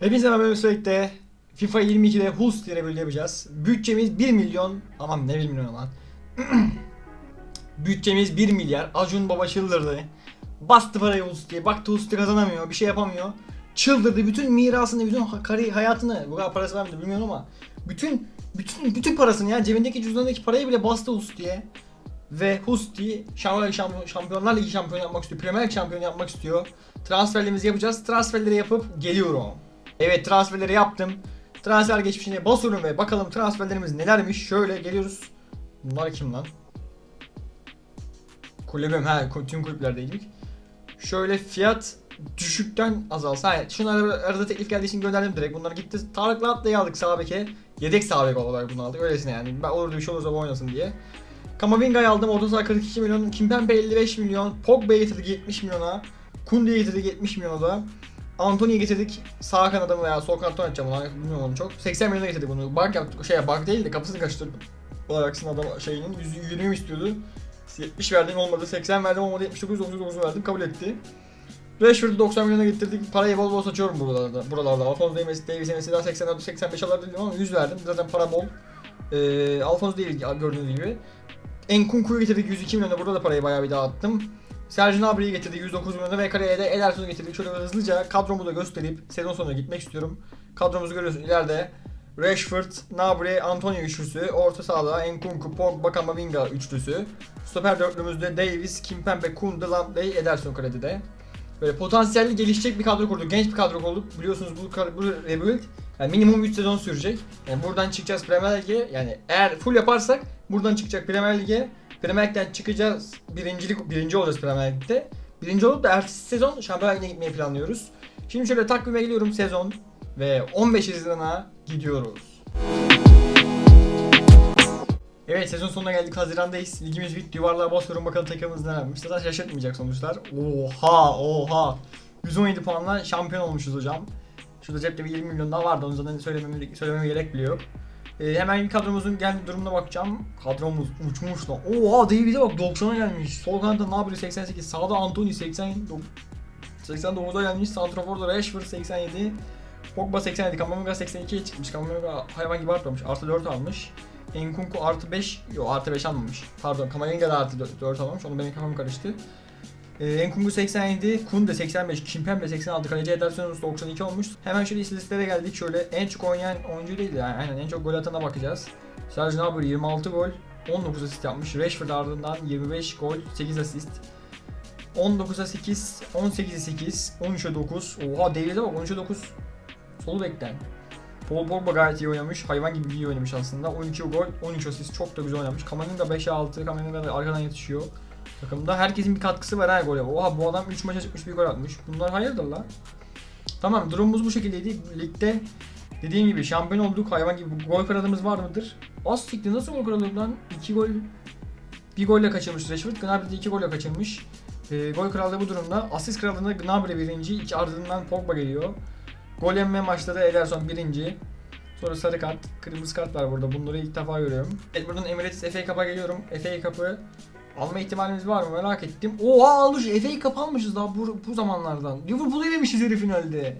Hepinize merhaba sürekli FIFA 22'de Hulk diye bir yapacağız. Bütçemiz 1 milyon, aman ne 1 milyon lan. Bütçemiz 1 milyar. Acun Baba çıldırdı. Bastı parayı Hulk diye. Baktı Hulk kazanamıyor, bir şey yapamıyor. Çıldırdı. Bütün mirasını, bütün kari hayatını, bu kadar parası var mıydı bilmiyorum ama bütün bütün bütün parasını ya cebindeki cüzdanındaki parayı bile bastı Hulk diye. Ve Husti Şampiyon, Şampiyonlar Ligi şampiyonu yapmak istiyor. Premier Lig şampiyonu yapmak istiyor. Transferlerimizi yapacağız. Transferleri yapıp geliyorum. Evet transferleri yaptım. Transfer geçmişine basıyorum ve bakalım transferlerimiz nelermiş. Şöyle geliyoruz. Bunlar kim lan? Kulübüm ha tüm kulüplerdeydik. Şöyle fiyat düşükten azalsa. Ha, şunlara arada teklif geldiği için gönderdim direkt. Bunlar gitti. Tarık Lahat'layı aldık sağ beke. Yedek sağ bek olarak bunu aldık. Öylesine yani. Ben olur bir şey olursa oynasın diye. Kamavinga'yı aldım. Orta saha 42 milyon. Kimpembe 55 milyon. Pogba'yı getirdik 70 milyona. Kunde'yi getirdik 70 milyona da. Antony'yi getirdik. Sağ kanada veya sol kanatta oynatacağım onu. Bilmiyorum onu çok. 80 milyona getirdik bunu. Bug yaptık. Şey bug değil de kapısını kaçırdım. Olarak adam şeyinin 120 mi istiyordu. 70 verdim olmadı. 80 verdim olmadı. 79 99 verdim. Kabul etti. Rashford'u 90 milyona getirdik. Parayı bol bol saçıyorum buralarda. Buralarda. Alphonso Davies, Davies'e mesela 84 85 alırdım ama 100 verdim. Zaten para bol. Ee, Alphonso değil gördüğünüz gibi. Enkunku'yu getirdik 102 milyona. Burada da parayı bayağı bir dağıttım. Sergio Gnabry'yi getirdik 109 milyona ve kaleye de Ederson'u getirdik. Şöyle hızlıca kadromu da gösterip sezon sonuna gitmek istiyorum. Kadromuzu görüyorsun ileride. Rashford, Gnabry, Antonio üçlüsü, orta sahada Enkunku, Pogba, Kamavinga üçlüsü. Stoper dörtlümüzde Davis, Kimpembe, Kunde, Lamptey, Ederson kaledede. Böyle potansiyelli gelişecek bir kadro kurduk. Genç bir kadro kurduk. Biliyorsunuz bu, bu rebuild yani minimum 3 sezon sürecek. Yani buradan çıkacağız Premier Lig'e. Yani eğer full yaparsak buradan çıkacak Premier Lig'e. Premier Lig'den çıkacağız. Birincilik, birinci olacağız Premier Lig'de. Birinci olup da ertesi sezon Şampiyonlar Ligi'ne gitmeyi planlıyoruz. Şimdi şöyle takvime geliyorum sezon ve 15 Haziran'a gidiyoruz. Evet sezon sonuna geldik Haziran'dayız. Ligimiz bitti. Yuvarlığa basıyorum bakalım takımımız ne yapmış. Zaten şaşırtmayacak sonuçlar. Oha oha. 117 puanla şampiyon olmuşuz hocam. Şurada cepte bir 20 milyon daha vardı. Onu zaten söylememe, söylememe gerek bile yok. Ee, hemen kadromuzun geldiği durumuna bakacağım. Kadromuz uçmuş lan. Oha David'e bak 90'a gelmiş. Sol kanatta Nabri 88. Sağda Anthony 80, 89'a gelmiş. Santrafor'da Rashford 87. Pogba 87. Kamavinga 82'ye çıkmış. Kamavinga hayvan gibi artmamış. Artı 4 almış. Enkunku artı 5. Yok artı 5 almamış. Pardon Kamavinga da artı 4 almamış. Onu benim kafam karıştı. Ee, Enkunku 87, Kunde 85, Kimpembe 86, kaleci Ederson 92 olmuş. Hemen şöyle istatistiklere geldik. Şöyle en çok oynayan oyuncu değil de yani aynen en çok gol atana bakacağız. Sergio Gnabry 26 gol, 19 asist yapmış. Rashford ardından 25 gol, 8 asist. 19'a 8, 18'e 8, 13'e 9. Oha Davies'e bak 13'e 9. Solu bekten. Paul Pogba gayet iyi oynamış. Hayvan gibi iyi oynamış aslında. 12 gol, 13 asist. Çok da güzel oynamış. Kamavinga 5'e 6. Kamavinga da arkadan yetişiyor. Takımda herkesin bir katkısı var her gole. Oha bu adam 3 maça çıkmış bir gol atmış. Bunlar hayırdır lan? Tamam durumumuz bu şekildeydi. Ligde dediğim gibi şampiyon olduk. Hayvan gibi gol kralımız var mıdır? Az siktir nasıl gol kralı lan? 2 gol bir golle kaçırmış Rashford. Gnabry de 2 golle kaçırmış. Ee, gol krallığı bu durumda. Asist krallığında Gnabry birinci. iki ardından Pogba geliyor. Gol yemme maçta Ederson birinci. Sonra sarı kart, kırmızı kart var burada. Bunları ilk defa görüyorum. Evet buradan Emirates FA Cup'a geliyorum. FA Cup'ı alma ihtimalimiz var mı merak ettim. Oha almış FA Cup almışız daha bu, bu zamanlardan. Liverpool'u elemişiz yarı finalde.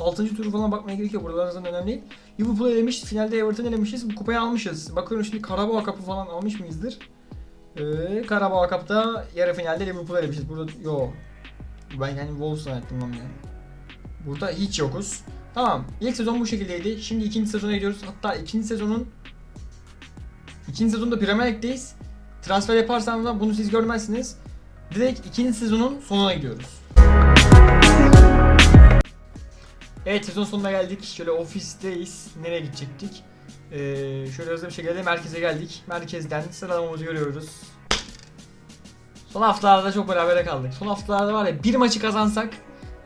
6. turu falan bakmaya gerek yok. Buralar zaten önemli değil. Liverpool'u elemiş, finalde Everton'u elemişiz. Bu kupayı almışız. Bakıyorum şimdi Karabağ Cup'ı falan almış mıyızdır? Ee, Karabağ Cup'ta yarı finalde Liverpool'u elemişiz. Burada yo. Ben yani Wolves zannettim lan yani. Burada hiç yokuz. Tamam. İlk sezon bu şekildeydi. Şimdi ikinci sezona gidiyoruz. Hatta ikinci sezonun ikinci sezonda Premier Lig'deyiz. Transfer yaparsam da bunu siz görmezsiniz. Direkt ikinci sezonun sonuna gidiyoruz. Evet sezon sonuna geldik. Şöyle ofisteyiz. Nereye gidecektik? Ee, şöyle hızlı bir şekilde merkeze geldik. Merkezden sıralamamızı görüyoruz. Son haftalarda çok berabere kaldık. Son haftalarda var ya bir maçı kazansak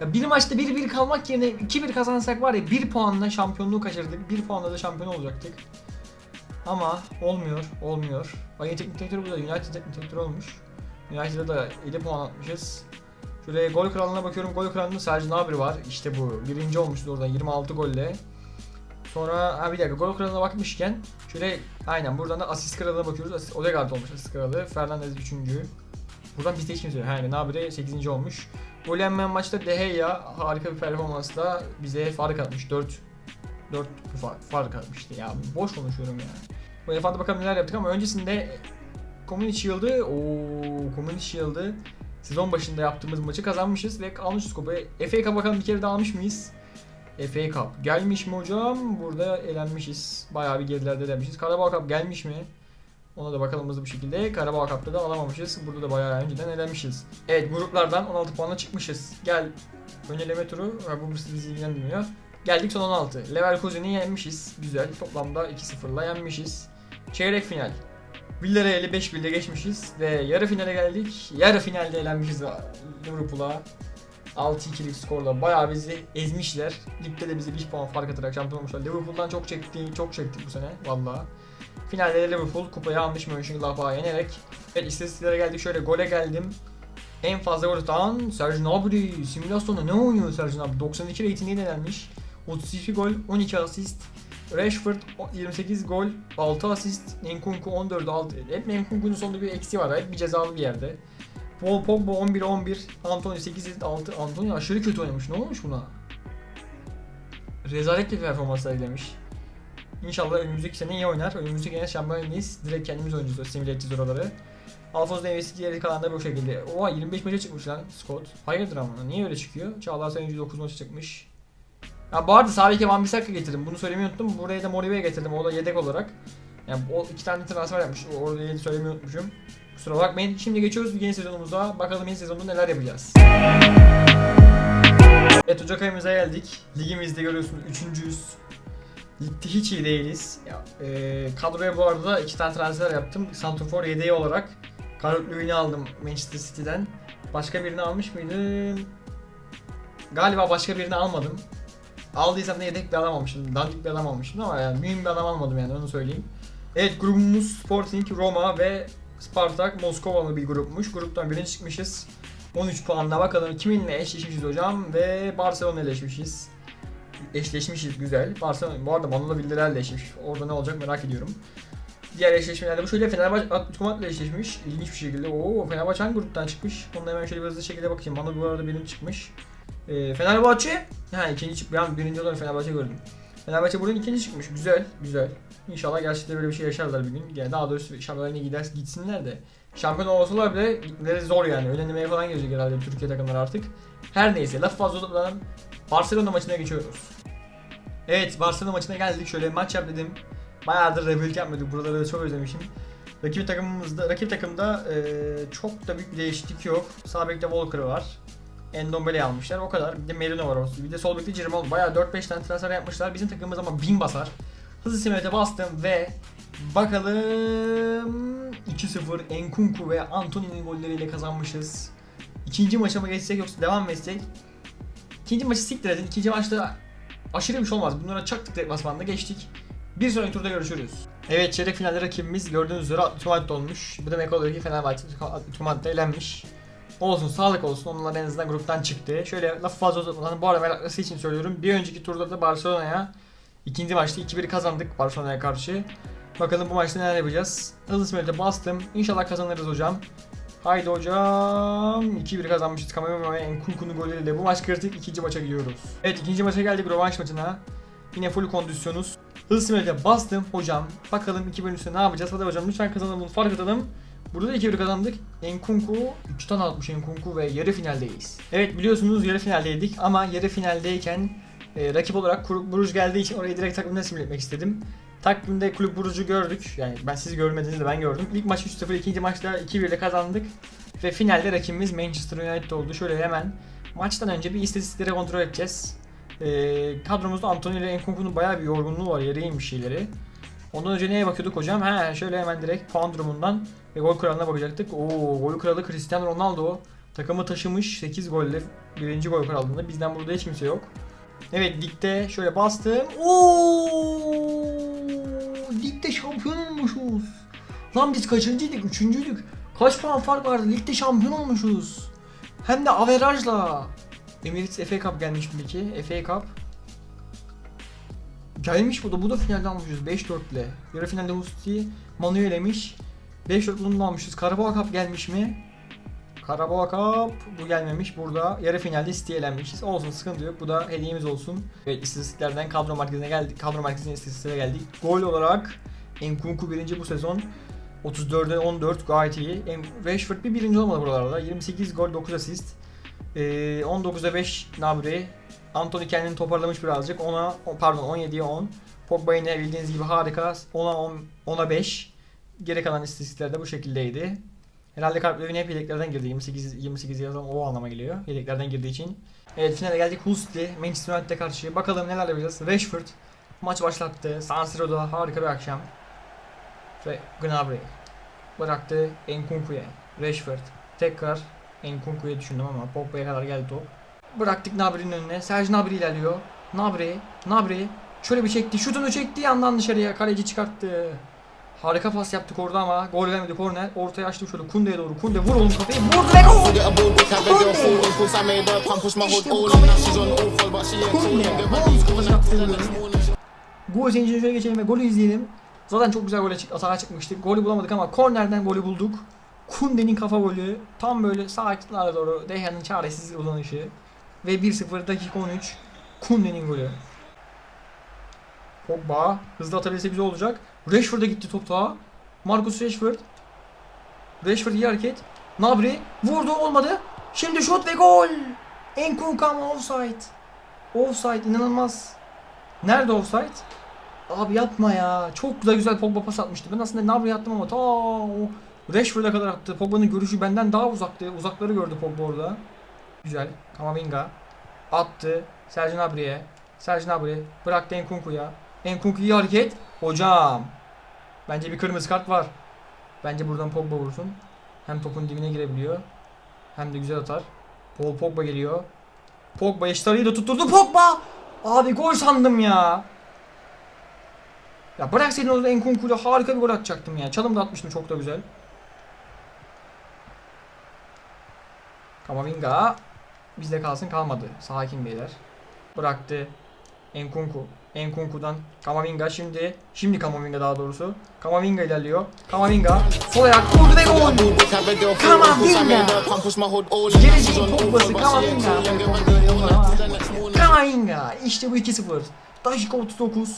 ya bir maçta 1-1 kalmak yerine 2-1 kazansak var ya 1 puanla şampiyonluğu kaçırdık. 1 puanla da şampiyon olacaktık. Ama olmuyor, olmuyor. Bayern teknik direktörü burada United teknik direktörü olmuş. United'a da 7 puan atmışız. Şöyle gol kralına bakıyorum. Gol kralında Sergio Gnabry var. İşte bu. Birinci olmuştu oradan 26 golle. Sonra ha bir dakika gol kralına bakmışken şöyle aynen buradan da asist kralına bakıyoruz. Asist, Odegaard olmuş asist kralı. Fernandez 3. Buradan bizde hiç kimse. Yani Gnabry 8. olmuş. Gol maçta De Gea harika bir performansla bize fark atmış. 4 4 fark, fark atmıştı ya. Boş konuşuyorum ya. Bu UEFA'da bakalım neler yaptık ama öncesinde Community Shield'ı, ooo Community Shield'ı sezon başında yaptığımız maçı kazanmışız ve almışız kupayı. FA Cup bakalım bir kere daha almış mıyız? FA Cup gelmiş mi hocam? Burada elenmişiz. Bayağı bir gerilerde elenmişiz. Carabao Cup gelmiş mi? Ona da bakalım hızlı bir şekilde. Carabao Cup'ta da alamamışız. Burada da bayağı önceden elenmişiz. Evet gruplardan 16 puanla çıkmışız. Gel. Öneleme turu. Bu bizi ilgilendirmiyor. Geldik son 16. Leverkusen'i yenmişiz. Güzel. Toplamda 2-0'la yenmişiz. Çeyrek final. Villarreal'i 5 1'le geçmişiz ve yarı finale geldik. Yarı finalde elenmişiz Liverpool'a. 6-2'lik skorla bayağı bizi ezmişler. Ligde de bizi 1 puan fark atarak şampiyon olmuşlar. Liverpool'dan çok çekti, çok çektik bu sene valla. Finalde de Liverpool kupayı almış Mönchengladbach'ı yenerek. Evet istatistiklere geldik şöyle gole geldim. En fazla gol atan Sergio Gnabry. Simülasyonda ne oynuyor Sergio Gnabry? 92 ratingiyle denenmiş. 32 gol, 12 asist. Rashford 28 gol, 6 asist. Nkunku 14 6. Hep Nkunku'nun sonunda bir eksiği var. Hep bir cezalı bir yerde. Paul Pogba 11 11. Antonio 8 asist 6. Antonio aşırı kötü oynamış. Ne olmuş buna? Rezalet bir performans sergilemiş. İnşallah önümüzdeki sene iyi oynar. Önümüzdeki sene şampiyonayız. Direkt kendimiz oynayacağız. Simüle edeceğiz oraları. Alfonso Davies'i diğer kalan da bu şekilde. Oha 25 maça çıkmış lan Scott. Hayırdır ama niye öyle çıkıyor? Çağlar Sayın 109 maça çıkmış. Ha bu arada Salih'e Van Bissaka getirdim. Bunu söylemeyi unuttum. Buraya da Moribe'ye getirdim. O da yedek olarak. Yani o iki tane transfer yapmış. Orada yedi söylemeyi unutmuşum. Kusura bakmayın. Şimdi geçiyoruz yeni sezonumuza. Bakalım yeni sezonda neler yapacağız. Evet Ocak ayımıza geldik. Ligimizde görüyorsunuz üçüncüyüz. Ligde hiç iyi değiliz. Ya, e, kadroya bu arada iki tane transfer yaptım. Santrofor yedeği olarak. Carlos Lewin'i aldım Manchester City'den. Başka birini almış mıydım? Galiba başka birini almadım. Aldıysam da yedek bir adam almışım. Dandik bir adam almışım ama yani mühim bir adam almadım yani onu söyleyeyim. Evet grubumuz Sporting, Roma ve Spartak Moskovan'lı bir grupmuş. Gruptan birinci çıkmışız. 13 puanla bakalım kiminle eşleşmişiz hocam ve Barcelona eşleşmişiz. Eşleşmişiz güzel. Barcelona bu arada Manolo Villarreal eşleşmiş. Orada ne olacak merak ediyorum. Diğer eşleşmelerde bu şöyle Fenerbahçe Atletico Madrid eşleşmiş. İlginç bir şekilde. Oo Fenerbahçe hangi gruptan çıkmış? Onu hemen şöyle bir hızlı şekilde bakayım. Bana bu arada birinci çıkmış. Ee, Fenerbahçe ha ikinci çık ben birinci olarak Fenerbahçe gördüm. Fenerbahçe buradan ikinci çıkmış. Güzel, güzel. İnşallah gerçekten böyle bir şey yaşarlar bir gün. Yani daha doğrusu şampiyonlar gider gitsinler de. Şampiyon olsalar bile gitmeleri zor yani. Önlemeye falan gelecek herhalde Türkiye takımları artık. Her neyse laf fazla uzatmadan Barcelona maçına geçiyoruz. Evet Barcelona maçına geldik. Şöyle maç yap dedim. Bayağıdır rebuild yapmadık. Buraları da çok özlemişim. Rakip takımımızda, rakip takımda eee, çok da büyük bir değişiklik yok. Sağ bekte Walker var. Endombele almışlar o kadar. Bir de Merino var orası. Bir de sol bekte Cirmal. Bayağı 4-5 tane transfer yapmışlar. Bizim takımımız ama 1000 basar. Hızlı simülete bastım ve bakalım 2-0 Enkunku ve Antony'nin golleriyle kazanmışız. İkinci maça mı geçsek yoksa devam mı etsek? İkinci maçı siktir edin. İkinci maçta aşırı bir şey olmaz. Bunlara çaktık deplasmanda geçtik. Bir sonraki turda görüşürüz. Evet çeyrek finalde rakibimiz gördüğünüz üzere Atletico olmuş. Bu demek oluyor ki Fenerbahçe Atletico elenmiş. Olsun sağlık olsun onlar en azından gruptan çıktı. Şöyle lafı fazla uzatmadan bu arada meraklısı için söylüyorum. Bir önceki turda da Barcelona'ya ikinci maçta 2-1 kazandık Barcelona'ya karşı. Bakalım bu maçta neler yapacağız. Hızlı simülete bastım. İnşallah kazanırız hocam. Haydi hocam. 2-1 kazanmışız. Kamera ve Enkunku'nun golüyle bu maç kritik. ikinci maça gidiyoruz. Evet ikinci maça geldik rövanş maçına. Yine full kondisyonuz. Hızlı simülete bastım hocam. Bakalım 2 bölüm üstüne ne yapacağız? Hadi hocam lütfen kazanalım. Fark atalım. Burada da 2-1 kazandık. Enkunku 3 tane atmış Enkunku ve yarı finaldeyiz. Evet biliyorsunuz yarı finaldeydik ama yarı finaldeyken e, rakip olarak Kulüp Buruj geldiği için orayı direkt takımda simüle etmek istedim. Takvimde Kulüp Buruj'u gördük. Yani ben siz görmediğinizde ben gördüm. İlk maç 3-0, ikinci maçta 2-1 ile kazandık. Ve finalde rakibimiz Manchester United oldu. Şöyle hemen maçtan önce bir istatistikleri kontrol edeceğiz. E, kadromuzda Antonio ile Enkunku'nun bayağı bir yorgunluğu var. Yarı şeyleri. Ondan önce neye bakıyorduk hocam? He şöyle hemen direkt puan durumundan ve gol kralına bakacaktık. Oo gol kralı Cristiano Ronaldo. Takımı taşımış 8 golle birinci gol krallığında. Bizden burada hiç kimse yok. Evet ligde şöyle bastım. Oo ligde şampiyon olmuşuz. Lan biz kaçıncıydık? Üçüncüydük. Kaç puan fark vardı? Ligde şampiyon olmuşuz. Hem de averajla. Emirates FA Cup gelmiş mi ki? FA Cup. Gelmiş bu da. Bu da finalde almışız 5-4 ile. Yarı finalde Musti Manuel elemiş. 5-4 bunu almışız. Carabao Cup gelmiş mi? Karabağ Cup bu gelmemiş. Burada yarı finalde City'ye elenmişiz. Olsun sıkıntı yok. Bu da hediyemiz olsun. Evet istatistiklerden kadro merkezine geldik. Kadro merkezine istatistiklere geldik. Gol olarak Nkunku birinci bu sezon. 34'e 14 gayet iyi. Rashford bir birinci olmadı buralarda. 28 gol 9 asist. Ee, 19'a 5 Nabri. Anthony kendini toparlamış birazcık. Ona pardon 17'ye 10. Pogba yine bildiğiniz gibi harika. 10'a 10, 10'a 5. Geri kalan istatistikler de bu şekildeydi. Herhalde Kalplerin hep yedeklerden girdi. 28 28 yazan o anlama geliyor. Yedeklerden girdiği için. Evet finale geldik. Hull City Manchester United'e karşı. Bakalım neler yapacağız. Rashford maç başlattı. San Siro'da harika bir akşam. Ve Gnabry bıraktı Enkunku'ya. Rashford tekrar Enkunku'ya düşündüm ama Pogba'ya kadar geldi top. Bıraktık Gnabry'nin önüne. Serge Gnabry ilerliyor. Gnabry, Gnabry şöyle bir çekti. Şutunu çekti yandan dışarıya. Kaleci çıkarttı. Harika pas yaptık orada ama gol vermedi korner. Ortaya açtım şöyle Kunde'ye doğru. Kunde vur oğlum kafayı. Vurdu ve gol! İşte Gol sevincine şöyle geçelim ve golü izleyelim. Zaten çok güzel gole çık atağa çıkmıştık. Golü bulamadık ama kornerden golü bulduk. Kunde'nin kafa golü. Tam böyle sağ açıklara doğru Dehan'ın çaresiz uzanışı. Ve 1-0 dakika 13. Kunde'nin golü. Pogba hızlı atabilse güzel olacak. Rashford'a gitti top daha. Marcus Rashford. Rashford iyi hareket. Nabri vurdu olmadı. Şimdi şut ve gol. Enkunku ama offside. Offside inanılmaz. Nerede offside? Abi yapma ya. Çok güzel güzel Pogba pas atmıştı. Ben aslında Nabri'ye attım ama ta o Rashford'a kadar attı. Pogba'nın görüşü benden daha uzaktı. Uzakları gördü Pogba orada. Güzel. Kamavinga attı. Sergio Gnabry'e. Sergio Gnabry bıraktı Enkunku'ya. Enkunku iyi hareket. Hocam. Bence bir kırmızı kart var. Bence buradan Pogba vursun. Hem topun dibine girebiliyor. Hem de güzel atar. Paul Pogba geliyor. Pogba eşit da tutturdu. Pogba! Abi gol sandım ya. Ya bırak senin orada Enkunku'yla harika bir gol atacaktım ya. Çalım da atmıştım çok da güzel. Kamavinga bizde kalsın kalmadı. Sakin beyler. Bıraktı. Enkunku. Enkunku'dan Kamavinga şimdi. Şimdi Kamavinga daha doğrusu. Kamavinga ilerliyor. Kamavinga sol ayak vurdu ve gol. ball, book, have a girl fall. Of course, I made her come push my hood all in. Now she's Geleceğin ain't Kamavinga. Kamavinga. İşte bu 2-0. Dakika 39.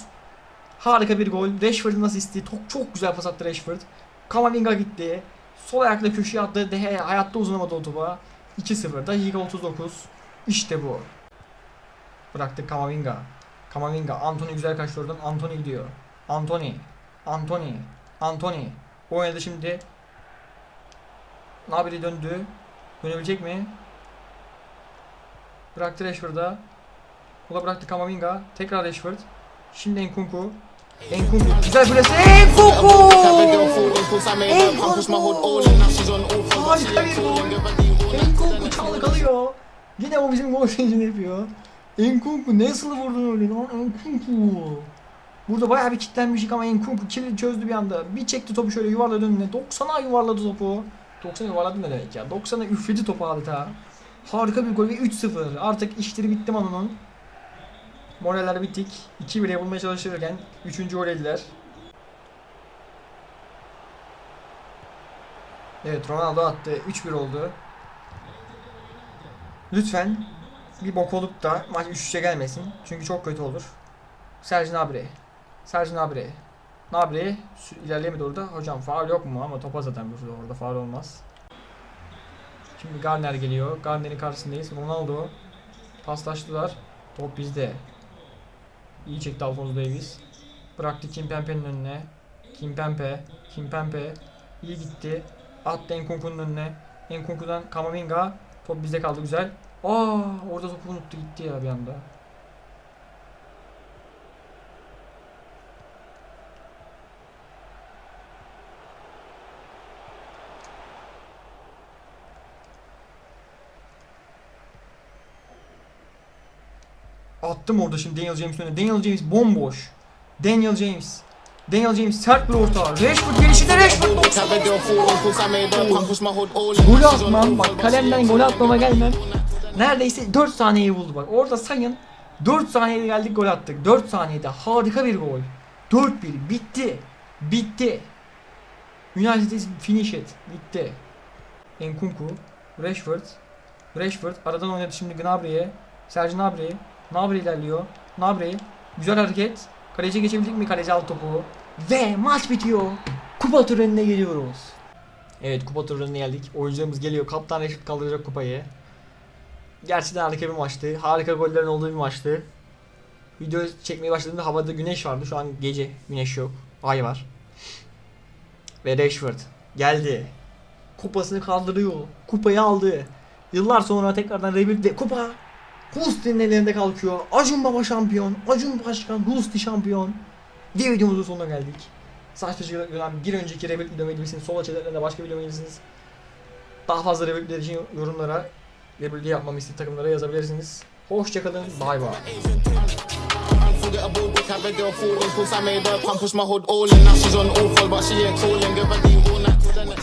Harika bir gol. Rashford'un asisti. Çok, çok güzel pas attı Rashford. Kamavinga gitti. Sol ayakla köşeye attı. Dehe hayatta uzanamadı o topa. 2-0. Dakika 39. İşte bu. Bıraktık Kamavinga. Kamavinga. Anthony güzel kaçtı oradan. Anthony gidiyor. Anthony. Anthony. Anthony. Oynadı şimdi. Nabri döndü. Dönebilecek mi? Bıraktı Rashford'a. O da bıraktı Kamavinga. Tekrar Rashford. Şimdi Enkunku. Enkunku. Güzel plase. Enkunku! She Harika bir gol. Enkunku çalkalıyor. Yine o bizim gol sevincini yapıyor. Enkunku nasıl vurdun öyle lan Enkunku. Burada bayağı bir kitlenmişik ama Enkunku kilidi çözdü bir anda. Bir çekti topu şöyle yuvarladı önüne. 90'a yuvarladı topu. 90'a yuvarladı ne demek ya? 90'a üfledi topu adeta. Harika bir gol ve 3-0. Artık işleri bitti Manu'nun. Moraller bitik. 2-1'e bulmaya çalışırken 3. gol yediler. Evet Ronaldo attı. 3-1 oldu. Lütfen bir bok olup da maç 3-3'e gelmesin. Çünkü çok kötü olur. Serge Gnabry. Serge Gnabry. Gnabry sü- ilerleyemedi orada. Hocam faul yok mu? Ama topa zaten burada orada faul olmaz. Şimdi Garner geliyor. Garner'in karşısındayız. Ronaldo. Paslaştılar. Top bizde. İyi çekti Alfonso Davies. Bıraktı Kimpembe'nin önüne. Kimpembe. Kimpembe. İyi gitti. Attı Enkunku'nun önüne. Enkunku'dan Kamavinga. Top bizde kaldı güzel. Aa orada topu unuttu gitti ya bir anda. Attım orada şimdi Daniel James'in önüne. Daniel James bomboş. Daniel James. Daniel James sert bir orta. Rashford gelişinde Rashford. Gol atmam bak kalemden gol atmama gelmem. Neredeyse 4 saniyeyi buldu bak. Orada sayın 4 saniyede geldik gol attık. 4 saniyede harika bir gol. 4-1 bitti. Bitti. United is finish it. Bitti. Enkunku. Rashford. Rashford. Aradan oynadı şimdi Gnabry'e. Serge Gnabry. Gnabry ilerliyor. Gnabry. Güzel hareket. Kaleciye geçebildik mi? Kaleci aldı topu. Ve maç bitiyor. Kupa törenine geliyoruz. Evet kupa törenine geldik. Oyuncularımız geliyor. Kaptan Rashford kaldıracak kupayı. Gerçekten harika bir maçtı. Harika gollerin olduğu bir maçtı. Video çekmeye başladığımda havada güneş vardı. Şu an gece güneş yok. Ay var. Ve Rashford geldi. Kupasını kaldırıyor. Kupayı aldı. Yıllar sonra tekrardan rebuild ve kupa Husti'nin ellerinde kalkıyor. Acun Baba şampiyon. Acun Başkan Husti şampiyon. Diye videomuzun sonuna geldik. Saçma gören bir önceki rebuild videomu izlemişsiniz. Sol açılarında başka video izlemişsiniz. Daha fazla rebuildler için yorumlara rebuild yapmamı istediği takımlara yazabilirsiniz. Hoşçakalın. Bay bay. Unforgettable, book I read her falling. Cause I made her pump, push my hood all in. Now she's on all full, but she ain't calling. Give her the all night till the next.